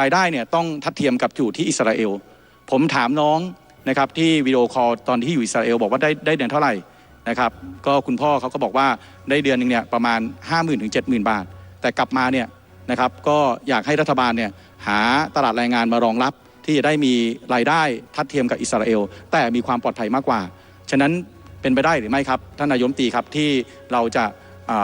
รายได้เนี่ยต้องทัดเทียมกับอยู่ที่อิสราเอล ผมถามน้องนะครับที่วิดีโอคอลตอนที่อยู่อิสราเอลบอกว่าได้ได้เดือนเท่าไหร่นะครับก็คุณพ่อเขาก็บอกว่าได้เดือนหนึ่งเนี่ยประมาณ 5 0,000ถึง70,000บาท แต่กลับมาเนี่ยนะครับก็อยากให้รัฐบาลเนี่ยหาตลาดแรงงานมารองรับที่จะได้มีรายได้ทัดเทียมกับอิสราเอล แต่มีความปลอดภัยมากกว่า ฉะนั้นเป็นไปได้หรือไม่ครับ ท่านนายมนตรีครับที่เราจะ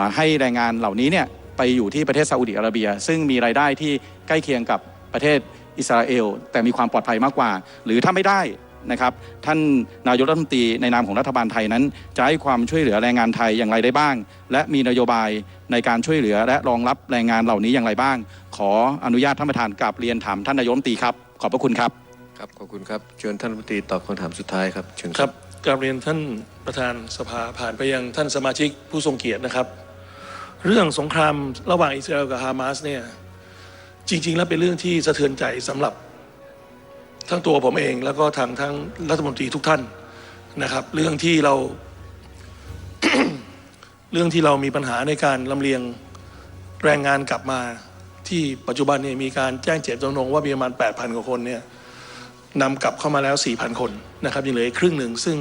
าให้แรงงานเหล่านี้เนี่ยไปอยู่ที่ประเทศซาอุดิอาระเบีย ซึ่งมีรายได้ที่ใกล้เคียงกับ ประเทศอิสราเอล แต่มีความปลอดภัยมากกว่า หรือถ้าไม่ได้นะครับท่านนายกรัฐมนตรีในนามของรัฐบาลไทยนั้น จะให้ความช่วยเหลือแรงงานไทยอย่างไรได้บ้าง และมีนโยบายในการช่วยเหลือและรองรับแรงงานเหล่านี้อย่างไรบ้าง ขออนุญาตท่านประธานกราบเรียนถามท่านนายกรัฐมนตรีครับขอบพระคุณครับครับขอบคุณครับเชิญท่านรัฐมนตรีตอบคำถามสุดท้ายครับเชิญครับกราบเรียนท่านประธานสภาผ่านไปยังท่านสมาชิกผู้ทรงเกียรตินะครับ เรื่องสงครามระหว่างอิสราเอลกับฮามาสเนี่ย จริง ๆ แล้วเป็นเรื่องที่สะเทือนใจสำหรับ ทั้งตัวผมเอง แล้วก็ทางทั้งรัฐมนตรีทุกท่านนะครับ เรื่องที่เรา เรื่องที่เรามีปัญหาในการลำเลียงแรงงานกลับมา ที่ปัจจุบันเนี่ยมีการแจ้งเจตจำนงว่ามีประมาณ 8,000 กว่าคนเนี่ยนำกลับเข้ามาแล้ว 4,000 คนนะครับยังเหลืออีกครึ่งหนึ่ง ซึ่ง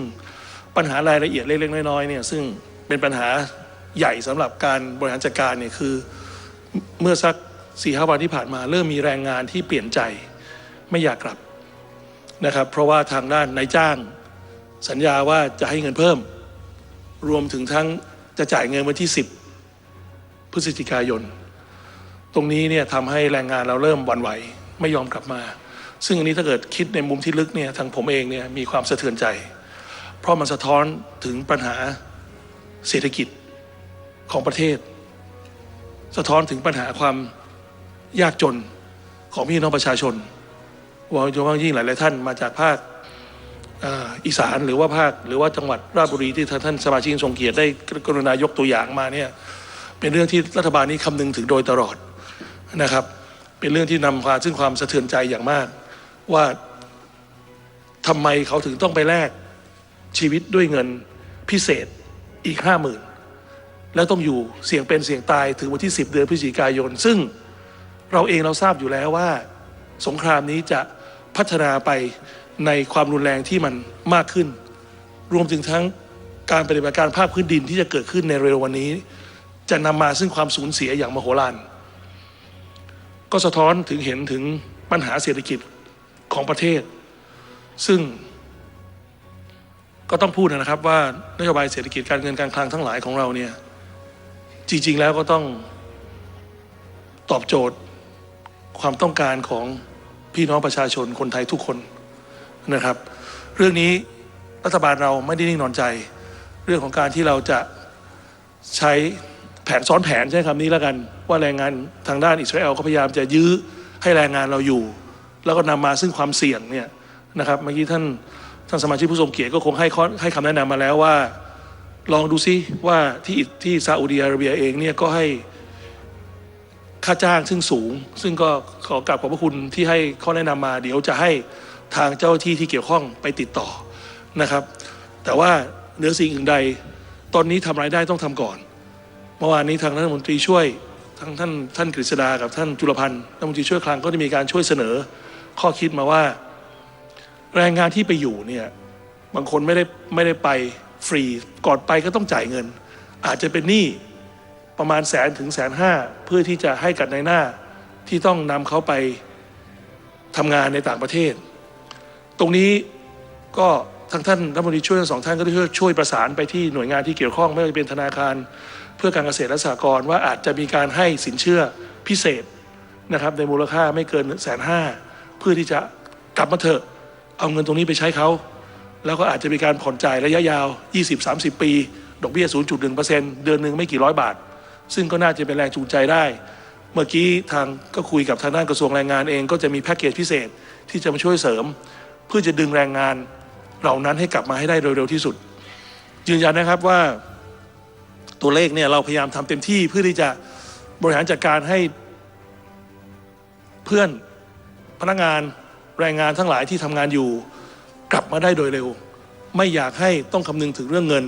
ปัญหารายละเอียดเล็กๆน้อยๆเนี่ยซึ่งเป็นปัญหาใหญ่สำหรับการบริหารจัดการเนี่ยคือเมื่อสัก 4ี่ห้าวันที่ผ่านมาเริ่มมีแรงงานที่เปลี่ยนใจไม่อยากกลับนะครับ เพราะว่าทางด้านนายจ้างสัญญาว่าจะให้เงินเพิ่ม รวมถึงทั้งจะจ่ายเงินวันที่ 10 พฤศจิกายน ตรงนี้เนี่ยทำให้แรงงานเราเริ่มวั่นไหว ไม่ยอมกลับมา ซึ่งอันนี้ถ้าเกิดคิดในมุมที่ลึกเนี่ยทางผมเองเนี่ยมีความสะเทือนใจ เพราะมันสะท้อนถึงปัญหาเศรษฐกิจของประเทศ สะท้อนถึงปัญหาความ ยากจนของพี่น้องประชาชนว่าโดยเฉพาะยิ่งหลาย ๆ ท่านมาจากภาคอ,อีสานหรือว่าภาคหรือว่าจังหวัดราชบุรีที่ท่านสมาชิกทรงเกียรติได้กรุณายกตัวอย่างมาเนี่ยเป็นเรื่องที่รัฐบาลนี้คำนึงถึงโดยตลอดนะครับ เป็นเรื่องที่นำมาซึ่งความสะเทือนใจอย่างมาก ว่าทำไมเขาถึงต้องไปแลกชีวิตด้วยเงินพิเศษอีกห้าหมื่นแล้วต้องอยู่เสี่ยงเป็นเสี่ยงตายถึงวันที่ 10 เดือนพฤศจิกายน ซึ่ง เราเองเราทราบอยู่แล้วว่า สงครามนี้จะพัฒนาไปในความรุนแรงที่มันมากขึ้น รวมถึงทั้งการปฏิบัติการภาคพื้นดินที่จะเกิดขึ้นในเร็ววันนี้ จะนำมาซึ่งความสูญเสียอย่างมโหฬารก็สะท้อนถึงเห็นถึงปัญหาเศรษฐกิจของประเทศ ซึ่งก็ต้องพูดนะครับว่านโยบายเศรษฐกิจการเงินการคลังทั้งหลายของเราเนี่ยจริง ๆ แล้วก็ต้องตอบโจทย์ ความต้องการของพี่น้องประชาชนคนไทยทุกคนนะครับ เรื่องนี้รัฐบาลเราไม่ได้นิ่งนอนใจ เรื่องของการที่เราจะใช้แผนซ้อนแผนใช้คำนี้แล้วกัน ว่าแรงงานทางด้านอิสราเอลก็พยายามจะยื้อให้แรงงานเราอยู่ แล้วก็นำมาซึ่งความเสี่ยงเนี่ยนะครับเมื่อกี้ท่านท่านสมาชิกผู้ทรงเกียรติก็คงให้ข้อให้คำแนะนำมาแล้วว่า ลองดูซิว่าที่ที่ซาอุดิอาระเบียเองเนี่ยก็ให้ ค่าจ้างซึ่งสูง ซึ่งก็ขอกราบขอบพระคุณที่ให้ข้อแนะนำมา เดี๋ยวจะให้ทางเจ้าที่ที่เกี่ยวข้องไปติดต่อนะครับ แต่ว่าเหนือสิ่งอื่นใด ตอนนี้ทำรายได้ต้องทำก่อน เมื่อวานนี้ทางรัฐมนตรีช่วยทางท่านท่านกฤษดากับท่านจุลพันธ์รัฐมนตรีช่วยคลังก็ได้มีการช่วยเสนอข้อคิดมาว่า แรงงานที่ไปอยู่เนี่ยบางคนไม่ได้ไม่ได้ไปฟรีก่อนไปก็ต้องจ่ายเงิน อาจจะเป็นหนี้ ประมาณแสนถึงแสนห้าเพื่อที่จะให้กับนายหน้าที่ต้องนำเขาไปทำงานในต่างประเทศ ตรงนี้ก็ทางท่านรัฐมนตรีช่วยทั้งสองท่านก็ได้ช่วยช่วยประสานไปที่หน่วยงานที่เกี่ยวข้องไม่ว่าจะเป็นธนาคาร เพื่อการเกษตรและสหกรณ์ว่าอาจจะมีการให้สินเชื่อพิเศษนะครับในมูลค่าไม่เกินแสนห้าเพื่อที่จะกลับมาเถอะเอาเงินตรงนี้ไปใช้เขา แล้วก็อาจจะมีการผ่อนจ่ายระยะยาว 20-30 ปี ดอกเบี้ย 0.1%เดือนหนึ่งไม่กี่ร้อยบาท ซึ่งก็น่าจะเป็นแรงจูงใจได้ เมื่อกี้ทางก็คุยกับทางด้านกระทรวงแรงงานเอง ก็จะมีแพ็กเกจพิเศษที่จะมาช่วยเสริม เพื่อจะดึงแรงงานเหล่านั้นให้กลับมาให้ได้เร็วที่สุด ยืนยันนะครับว่าตัวเลขเนี่ยเราพยายามทำเต็มที่เพื่อที่จะบริหารจัดการให้เพื่อนพนักงานแรงงานทั้งหลายที่ทำงานอยู่ กลับมาได้โดยเร็ว ไม่อยากให้ต้องคำนึงถึงเรื่องเงิน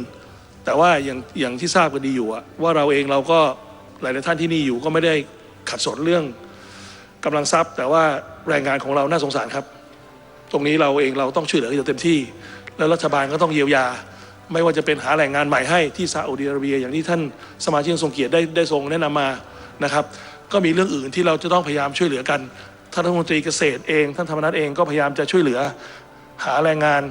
แต่ว่าอย่างอย่างที่ทราบกันดีอยู่ว่าเราเองเราก็หลายท่านที่นี่อยู่ก็ไม่ได้ขัดสนเรื่องกำลังทรัพย์ แต่ว่าแรงงานของเราน่าสงสารครับ ตรงนี้เราเองเราต้องช่วยเหลืออย่างเต็มที่ แล้วรัฐบาลก็ต้องเยียวยา ไม่ว่าจะเป็นหาแรงงานใหม่ให้ที่ซาอุดิอาระเบีย อย่างที่ท่านสมาชิกทรงเกียรติได้ได้ทรงแนะนำมานะครับ ก็มีเรื่องอื่นที่เราจะต้องพยายามช่วยเหลือกันท่านรัฐมนตรีเกษตรเองท่านธรรมนัฐเองก็พยายามจะช่วยเหลือ หาแรงงาน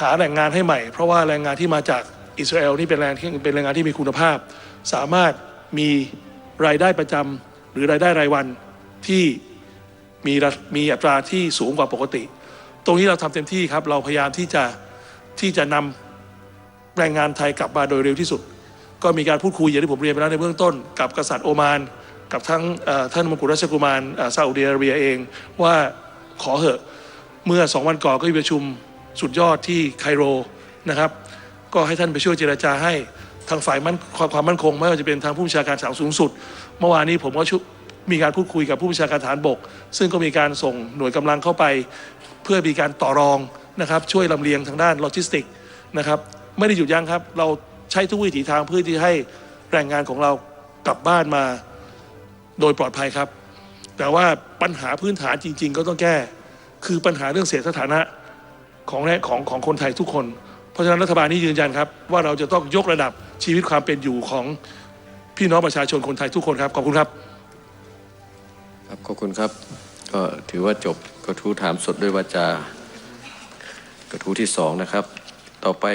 หาแรงงานให้ใหม่ เพราะว่าแรงงานที่มาจาก อิสราเอลนี่เป็นแรงที่เป็นแรงงานที่มีคุณภาพ สามารถมีรายได้ประจำหรือรายได้รายวันที่มีมีอัตราที่สูงกว่าปกติ ตรงนี้เราทำเต็มที่ครับ เราพยายามที่จะที่จะนำแรงงานไทยกลับมาโดยเร็วที่สุด ก็มีการพูดคุยอย่างที่ผมเรียนไปแล้วในเบื้องต้น กับกษัตริย์โอมาน กับทั้งท่านมงกุฎราชกุมารซาอุดิอาระเบียเองว่าขอเหอะเมื่อสองวันก่อนก็มีประชุมสุดยอดที่ไคโรนะครับ ก็ให้ท่านไปช่วยเจราจาให้ทางฝ่ายมั่นความความมั่นคงไม่ว่าจะเป็นทางผู้บัญชาการฐาสูงสุด เมื่อวานนี้ผมก็มีการพูดคุยกับผู้บัญชาการฐานบก ซึ่งก็มีการส่งหน่วยกำลังเข้าไป เพื่อมีการต่อรองนะครับ ช่วยลำเลียงทางด้านโลจิสติกนะครับ ไม่ได้หยุดยั้งครับ เราใช้ทุกวิถีทางเพื่อที่ให้แรงงานของเรากลับบ้านมาโดยปลอดภัยครับ แต่ว่าปัญหาพื้นฐานจริง ๆ ก็ต้องแก้ คือปัญหาเรื่องเสียสถานะของแรของของคนไทยทุกคน เพราะฉะนั้นรัฐบาลนี้ยืนยันครับ ว่าเราจะต้องยกระดับชีวิตความเป็นอยู่ของพี่น้องประชาชนคนไทยทุกคนครับ ขอบคุณครับ ครับขอบคุณครับ ก็ถือว่าจบกระทู้ถามสดด้วยวาจากระทู้ที่สองนะครับ ต่อไป